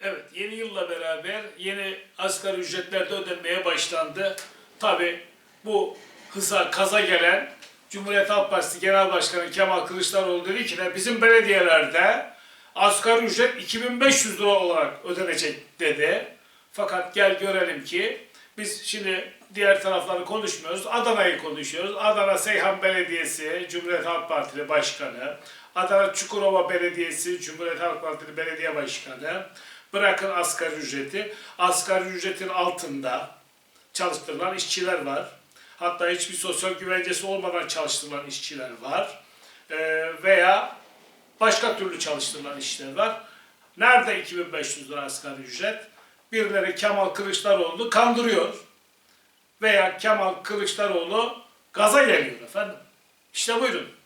Evet, yeni yılla beraber yeni asgari ücretler de ödenmeye başlandı. Tabi bu hıza, kaza gelen Cumhuriyet Halk Partisi Genel Başkanı Kemal Kılıçdaroğlu dedi ki de bizim belediyelerde asgari ücret 2500 lira olarak ödenecek dedi. Fakat gel görelim ki biz şimdi diğer tarafları konuşmuyoruz. Adana'yı konuşuyoruz. Adana Seyhan Belediyesi Cumhuriyet Halk Partili Başkanı, Adana Çukurova Belediyesi Cumhuriyet Halk Partili Belediye Başkanı, bırakın asgari ücreti, asgari ücretin altında çalıştırılan işçiler var. Hatta hiçbir sosyal güvencesi olmadan çalıştırılan işçiler var. Ee, veya başka türlü çalıştırılan işçiler var. Nerede 2500 lira asgari ücret? Birileri Kemal Kılıçdaroğlu kandırıyor. Veya Kemal Kılıçdaroğlu gaza geliyor efendim. İşte buyurun.